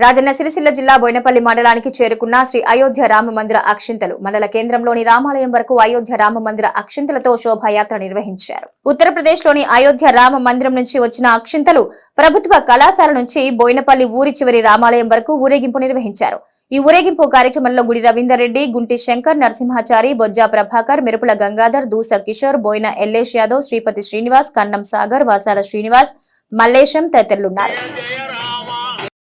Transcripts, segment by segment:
రాజన్న సిరిసిల్ల జిల్లా బోయినపల్లి మండలానికి చేరుకున్న శ్రీ అయోధ్య రామ మందిర అక్షింతలు మండల కేంద్రంలోని రామాలయం వరకు అయోధ్య రామ మందిర అక్షింతలతో శోభాయాత్ర నిర్వహించారు. ఉత్తరప్రదేశ్లోని అయోధ్య రామ మందిరం నుంచి వచ్చిన అక్షింతలు ప్రభుత్వ కళాశాల నుంచి బోయినపల్లి ఊరి చివరి రామాలయం వరకు ఊరేగింపు నిర్వహించారు. ఈ ఊరేగింపు కార్యక్రమంలో గుడి రవీందర్ రెడ్డి గుంటి శంకర్ నరసింహాచారి బొజ్జా ప్రభాకర్ మెరుపుల గంగాధర్ దూస కిషోర్ బోయిన ఎల్లేష్ యాదవ్ శ్రీపతి శ్రీనివాస్ కన్నం సాగర్ వాసాల శ్రీనివాస్ మల్లేశం తదితరులున్నారు.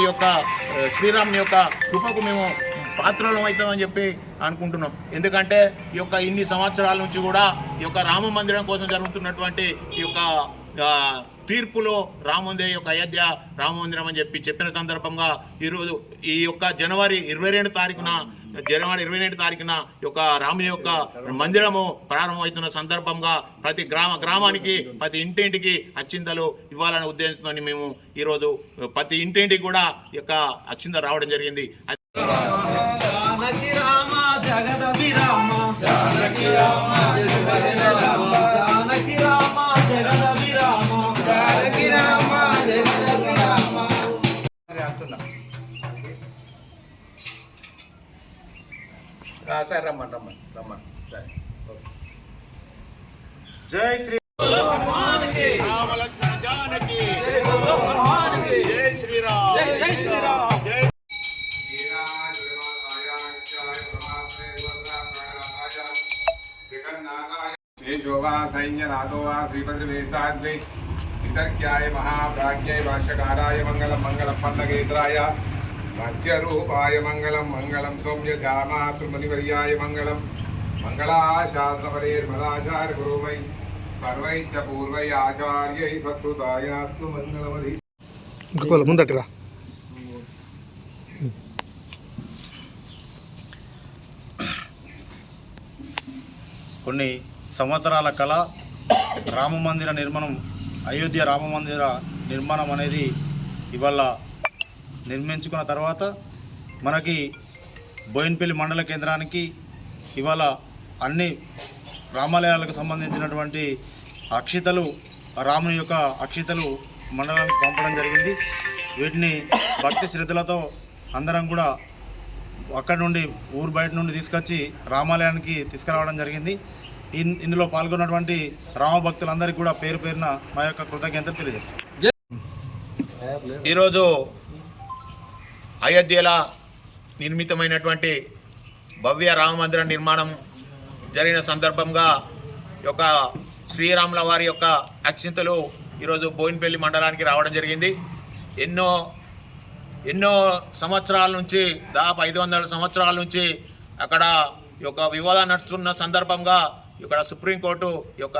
వారి యొక్క ఆ, శ్రీరాముని యొక్క కృపకు మేము పాత్రలం అవుతామని చెప్పి అనుకుంటున్నాం. ఎందుకంటే ఈ యొక్క ఇన్ని సంవత్సరాల నుంచి కూడా ఈ యొక్క రామ మందిరం కోసం జరుగుతున్నటువంటి ఈ యొక్క తీర్పులో రామందే యొక్క అయోధ్య రామ మందిరం అని చెప్పి చెప్పిన సందర్భంగా ఈరోజు ఈ యొక్క జనవరి ఇరవై రెండు తారీఖున జనవరి ఇరవై ఏడు తారీఖున యొక్క రాముని యొక్క మందిరము ప్రారంభమవుతున్న సందర్భంగా ప్రతి గ్రామ గ్రామానికి ప్రతి ఇంటింటికి అచ్చింతలు ఇవ్వాలని ఉద్దేశంతో మేము ఈరోజు ప్రతి ఇంటింటికి కూడా ఈ యొక్క అచ్చింత రావడం జరిగింది. సరే రమ్మని రమ్మని రమ్మని సరే జై శ్రీ రామ లక్ష్మణ జానకి జై శ్రీరామ్ జై శ్రీరామ్ జై वा सैन्यनाथो वा श्रीभद्रवेशाग्रे वितर्क्याय महाप्राज्ञाय भाष्यकाराय मङ्गलं मङ्गलं మత్స్యరూపాయ మంగళం మంగళం సౌమ్య జామాతృమణివర్యాయ మంగళం. మంగళాశాసనపరేర్మదాచార గురుమై సర్వై చ పూర్వై ఆచార్యై సత్కృతాయాస్తు మంగళమది ఇంకోళ్ళు ముందట్టురా కొన్ని సంవత్సరాల కళ రామ మందిర నిర్మాణం అయోధ్య రామమందిర నిర్మాణం అనేది ఇవాళ నిర్మించుకున్న తర్వాత మనకి బోయిన్పల్లి మండల కేంద్రానికి ఇవాళ అన్ని రామాలయాలకు సంబంధించినటువంటి అక్షితలు రాముని యొక్క అక్షితలు మండలానికి పంపడం జరిగింది. వీటిని భక్తి శ్రద్ధలతో అందరం కూడా అక్కడి నుండి ఊరు బయట నుండి తీసుకొచ్చి రామాలయానికి తీసుకురావడం జరిగింది. ఇన్- ఇందులో పాల్గొన్నటువంటి రామభక్తులందరికీ కూడా పేరు పేరున మా యొక్క కృతజ్ఞతలు తెలియజేస్తాం ఈరోజు అయోధ్యలో నిర్మితమైనటువంటి భవ్య రామ మందిర నిర్మాణం జరిగిన సందర్భంగా యొక్క శ్రీరాముల వారి యొక్క అక్షింతలు ఈరోజు బోయినపల్లి మండలానికి రావడం జరిగింది. ఎన్నో ఎన్నో సంవత్సరాల నుంచి దాదాపు ఐదు వందల సంవత్సరాల నుంచి అక్కడ యొక్క వివాదం నడుస్తున్న సందర్భంగా ఇక్కడ సుప్రీంకోర్టు యొక్క